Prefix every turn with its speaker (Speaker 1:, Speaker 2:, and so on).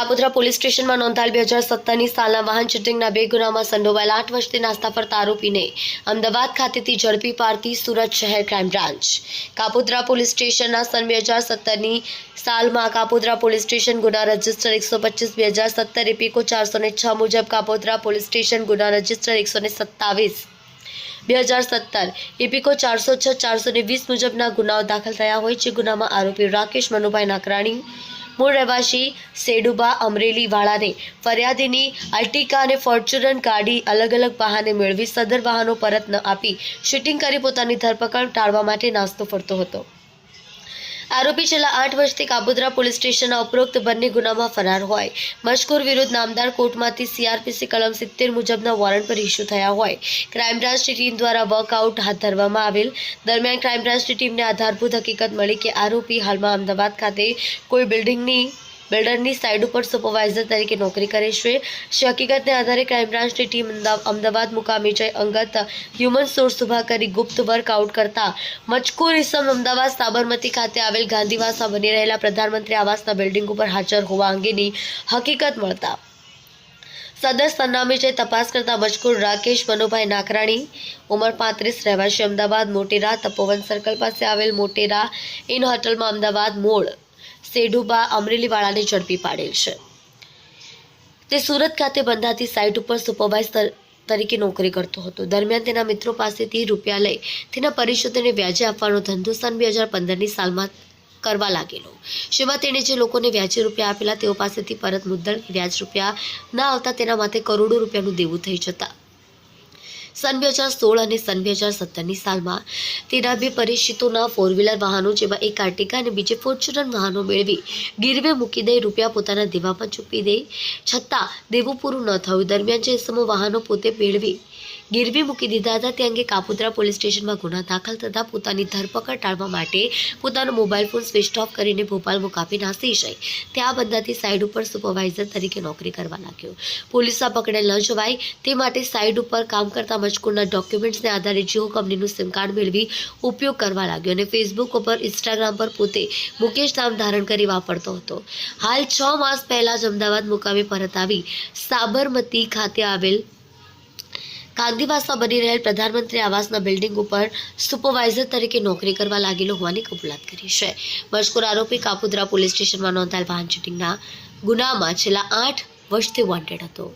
Speaker 1: Kapodra police સ્ટેશનમાં નોંધાયેલ બે હજાર સત્તરની સાલના વાહન ચીટિંગના બે ગુનામાં સંડોવાયેલ આઠ વર્ષથી નાસ્તા ફરતા આરોપીને અમદાવાદ ખાતેથી ઝડપી પાડતી સુરત શહેર ક્રાઇમ બ્રાન્ચ. કાપોદ્રા પોલીસ સ્ટેશનના સન બે હજાર સત્તરની સાલમાં કાપોદ્રા પોલીસ સ્ટેશન ગુના રજિસ્ટર એકસો પચીસ, બે હજાર સત્તર એપીકો ચારસો ને છ મુજબ કાપોદ્રા પોલીસ સ્ટેશન ગુના રજિસ્ટર એકસો ને સત્તાવીસ, બે હજાર સત્તર ઇપિકો ચારસો છ, ચારસો ને વીસ મુજબના ગુનાઓ દાખલ થયા હોય જે ગુનામાં આરોપી રાકેશ મનુભાઈ નાકરાણી મૂળ રહેવાસી સેડુબા અમરેલી વાળાને ફરિયાદીની અલ્ટિકા અને ફોર્ચ્યુનર ગાડી અલગ અલગ વાહને મેળવી સદર વાહનો પરત ન આપી શૂટિંગ કરી પોતાની ધરપકડ ટાળવા માટે નાસ્તો ફરતો હતો. આરોપી છેલ્લા આઠ વર્ષથી કાબુદ્રા પોલીસ સ્ટેશનના ઉપરોક્ત બંને ગુનામાં ફરાર હોય. મશકુર વિરુદ્ધ નામદાર કોર્ટમાંથી સીઆરપીસી કલમ સિત્તેર મુજબના વોરંટ પર ઇસ્યુ થયા હોય. ક્રાઇમ બ્રાન્ચની ટીમ દ્વારા વર્કઆઉટ હાથ ધરવામાં આવેલ. દરમિયાન ક્રાઇમ બ્રાન્ચની ટીમને આધારભૂત હકીકત મળી કે આરોપી હાલમાં અમદાવાદ ખાતે કોઈ બિલ્ડિંગની બિલ્ડરની સાઇડ ઉપર સુપરવાઇઝર તરીકે નોકરી કરે છે. હકીકતને આધારે ક્રાઇમ બ્રાન્ચની ટીમ અમદા- અમદાવાદ મુકામે જઈ અંગત હ્યુમન સોર્સ ઊભા કરી ગુપ્ત વર્કઆઉટ કરતા મજકૂર ઇસમ અમદાવાદ સાબરમતી ખાતે આવેલ ગાંધીવાસમાં બની રહેલા પ્રધાનમંત્રી આવાસના બિલ્ડિંગ ઉપર હાજર હોવા અંગેની હકીકત મળતા સદર સરનામે જઈ તપાસ કરતા મજકૂર રાકેશ મનુભાઈ નાકરાણી, ઉંમર પાંત્રીસ, રહેવાસી અમદાવાદ મોટેરા, તપોવન સર્કલ પાસે આવેલ મોટેરા ઇન હોટલમાં અમદાવાદ મોડ સેડુબા અમરેલીવાળાને ઝડપી પાડેલ છે. તે સુરત ખાતે બંધાતી સાઇટ ઉપર સુપરવાઇઝર તરીકે નોકરી કરતો હતો. દરમિયાન તેના મિત્રો પાસેથી રૂપિયા લઈ તેના પરિષદોને વ્યાજે આપવાનો ધંધો સન બે હજાર પંદરની સાલમાં કરવા લાગેલો. જેમાં તેણે જે લોકોને વ્યાજે રૂપિયા આપેલા તેઓ પાસેથી પરત મુદ્દલ વ્યાજ રૂપિયા ના આવતા તેના માટે કરોડો રૂપિયાનું દેવું થઈ જતા સન બે હજાર સોળ અને સન બે હજાર સત્તરની સાલમાં તેના બે પરિચિતોના ફોર વ્હીલર વાહનો જેમાં એક આર્ટિકા અને બીજે ફોર્ચ્યુનર વાહનો મેળવી ગીરવે મૂકી દઈ રૂપિયા પોતાના દેવામાં ચૂકવી દઈ. છતાં દેવું પૂરું ન થયું. દરમિયાન જે સમૂહ વાહનો પોતે મેળવી ગીરવે મૂકી દીધા હતા. તે અંગે કાપોદ્રા પોલીસ સ્ટેશનમાં ગુના દાખલ થતાં પોતાની ધરપકડ ટાળવા માટે પોતાનો મોબાઈલ ફોન સ્વિચ ઓફ કરીને ભોપાલ મુકામી નાસી જઈ ત્યાં બધાથી સાઇડ ઉપર સુપરવાઇઝર તરીકે નોકરી કરવા લાગ્યો. પોલીસના પકડે ન જવાય તે માટે સાઇડ ઉપર કામ કરતા મજકૂરના ડોક્યુમેન્ટ્સને આધારે જીઓ કંપનીનું સિમ કાર્ડ મેળવી ઉપયોગ કરવા લાગ્યો અને ફેસબુક ઉપર ઇન્સ્ટાગ્રામ પર પોતે મુકેશ નામ ધારણ કરી વાપરતો હતો. હાલ છ માસ પહેલા જ અમદાવાદ મુકામે પરત આવી સાબરમતી ખાતે આવેલ ગાંધીવાસમાં બની રહેલ પ્રધાનમંત્રી આવાસના બિલ્ડિંગ ઉપર સુપરવાઇઝર તરીકે નોકરી કરવા લાગેલો હોવાની કબૂલાત કરી છે. મજકૂર આરોપી કાપુદ્રા પોલીસ સ્ટેશનમાં નોંધાયેલ વાહન ચીટિંગના ગુનામાં છેલ્લા આઠ વર્ષથી વોન્ટેડ હતો.